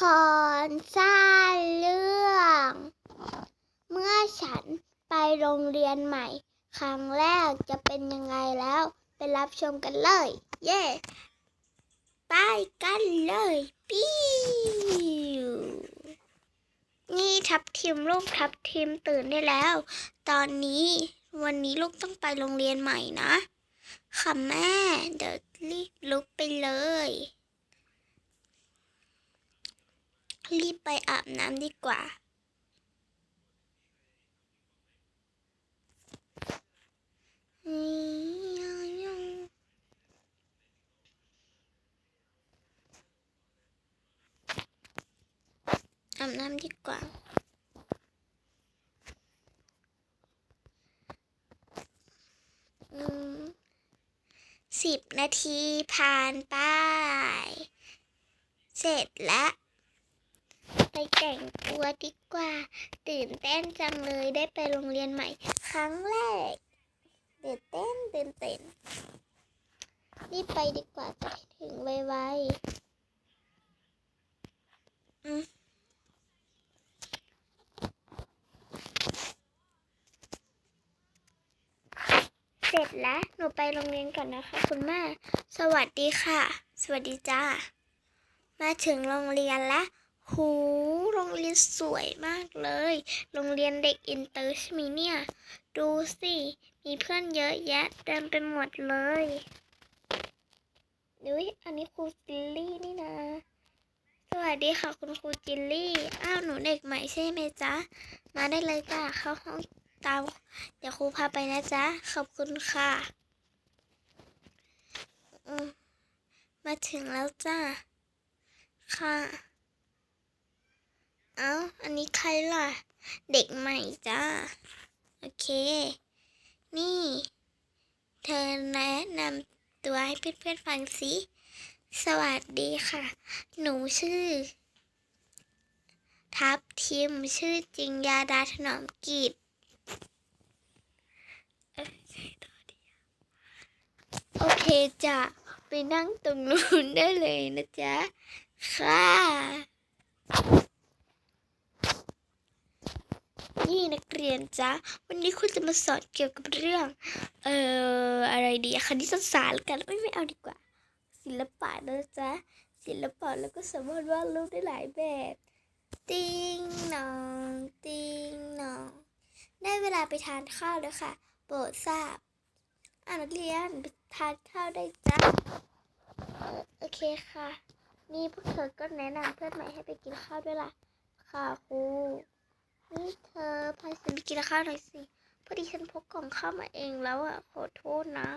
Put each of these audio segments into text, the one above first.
คอนสร้างเรื่อง เมื่อฉันไปโรงเรียนใหม่ ครั้งแรกจะเป็นยังไงแล้ว ไปรับชมกันเลย เย่ไปกันเลยปิ้วนี่ทับทิมลูกทับทิมตื่นได้แล้ว ตอนนี้วันนี้ลูกต้องไปโรงเรียนใหม่นะ ค่ะแม่ เดี๋ยวรีบลุกไปเลย รีบไปอาบน้ำดีกว่า อาบน้ำดีกว่าสิบนาทีผ่านไป เสร็จแล้ว ไปแต่งตัวดีกว่า ตื่นเต้นจังเลยได้ไปโรงเรียนใหม่ ครั้งแรกตื่นเต้นตื่นเต้นรีบไปดีกว่าจะถึงไวๆอืมเสร็จแล้ว หนูไปโรงเรียนก่อนนะคะ คุณแม่ สวัสดีค่ะ สวัสดีจ้า มาถึงโรงเรียนแล้ว โหโรงเรียนสวยมากเลย โรงเรียนเด็กอินเตอร์ใช่ไหมเนี่ย ดูสิ มีเพื่อนเยอะแยะเต็มไปหมดเลยนุ้ยอันนี้ครูจิลลี่นี่นะ สวัสดีค่ะคุณครูจิลลี่ อ้าวหนูเด็กใหม่ใช่ไหมจ๊ะ มาได้เลยจ้ะเข้าห้องตามเดี๋ยวครูพาไปนะจ๊ะ ขอบคุณค่ะ มาถึงแล้วจ้าค่ะ เอ้า อันนี้ใครล่ะ เด็กใหม่จ้า โอเค นี่ เธอแนะนำตัวให้เพื่อนๆฟังสิ สวัสดีค่ะ หนูชื่อ ทับทิมชื่อจริงยาดาถนอมกิจโอเคจ้ะ ไปนั่งตรงนู้นได้เลยนะจ๊ะ ค่ะ นี่นักเรียนจ๊ะ วันนี้คุณจะมาสอนเกี่ยวกับเรื่อง เอ่อ อะไรดีอะคณิตศาสตร์กันไม่ไม่เอาดีกว่า ศิลปะนะจ๊ะ ศิลปะแล้วก็สามารถวาดรูปได้หลายแบบ ติงนอง ติงนอง ได้เวลาไปทานข้าวแล้วค่ะ โปรดทราบอ่านักเรียนไปทานข้าวได้จ้ะ โอเคค่ะ นี่พวกเธอก็แนะนำเพื่อนใหม่ให้ไปกินข้าวด้วยล่ะ ค่ะครู นี่เธอพาฉันไปกินข้าวหน่อยสิ พอดีฉันพกกล่องข้าวมาเองแล้วอะ ขอโทษนะ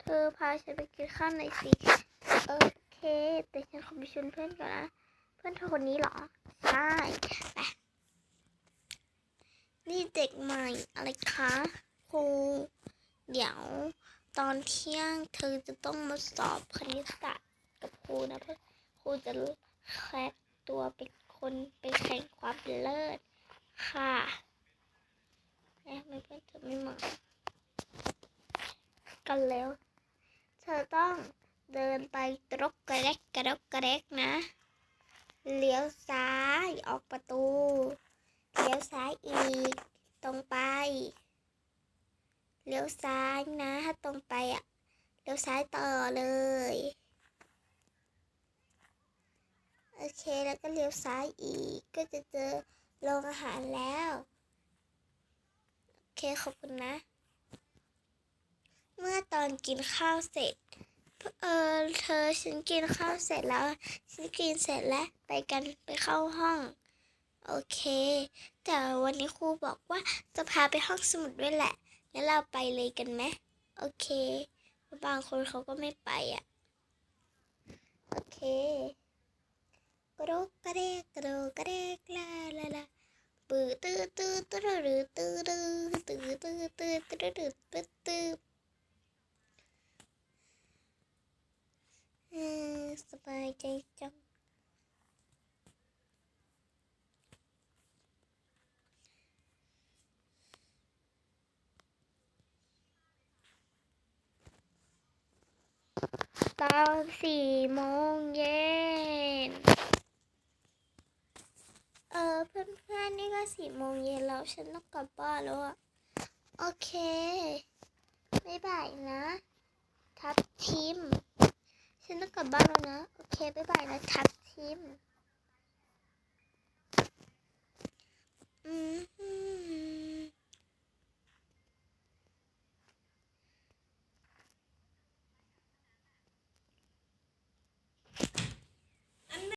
เธอพาฉันไปกินข้าวหน่อยสิ โอเค แต่ฉันขอไปชวนเพื่อนก่อนนะ เพื่อนเธอคนนี้เหรอ ใช่ไปนี่เด็กใหม่อะไรคะครู เดี๋ยวตอนเที่ยงเธอจะต้องมาสอบคณิตศาสตร์กับครูนะเพื่อครูจะแคดตัวเป็น คนไปแข่งความเลิศค่ะแม่ไม่เพื่อนเธอไม่มากันแล้ว เธอต้องเดินไปตรกกระเดกกระดกกระเดกนะ เลี้ยวซ้ายออกประตู เลี้ยวซ้ายอีก ตรงไป เลี้ยวซ้ายนะ ถ้าตรงไปอะ เลี้ยวซ้ายต่อเลย โอ เคแล้วก็เลี้ยวซ้ายอีก ก็จะเจอโรงอาหารแล้ว โอเคขอบคุณนะ เมื่อตอนกินข้าวเสร็จ เออเธอฉันกินข้าวเสร็จแล้ว ฉันกินเสร็จแล้วไปกันไปเข้าห้อง โอเค แต่วันนี้ครูบอกว่าจะพาไปห้องสมุดด้วยแหละ งั้นเราไปเลยกันไหมโอเค บางคนเขาก็ไม่ไปอะ โอเค กระโดกกระเดกกระโดกกระเดกลาลาลาปื้อตื้อตื้อตื้อตื้อตื้อตื้อตื้อตื้อตื้อตื้อตื้อตื้อตื้ออืมสบายใจจัง ตอนสี่โมงเย็น าสี่โมงเย็นแล้วฉันต้องกลับบ้านแล้วอะโอเคไม่ยบายนะ ทับทิม ฉันต้องกลับบ้านแล้วนะ โอเคไม่ยบายนะทับทิม อืม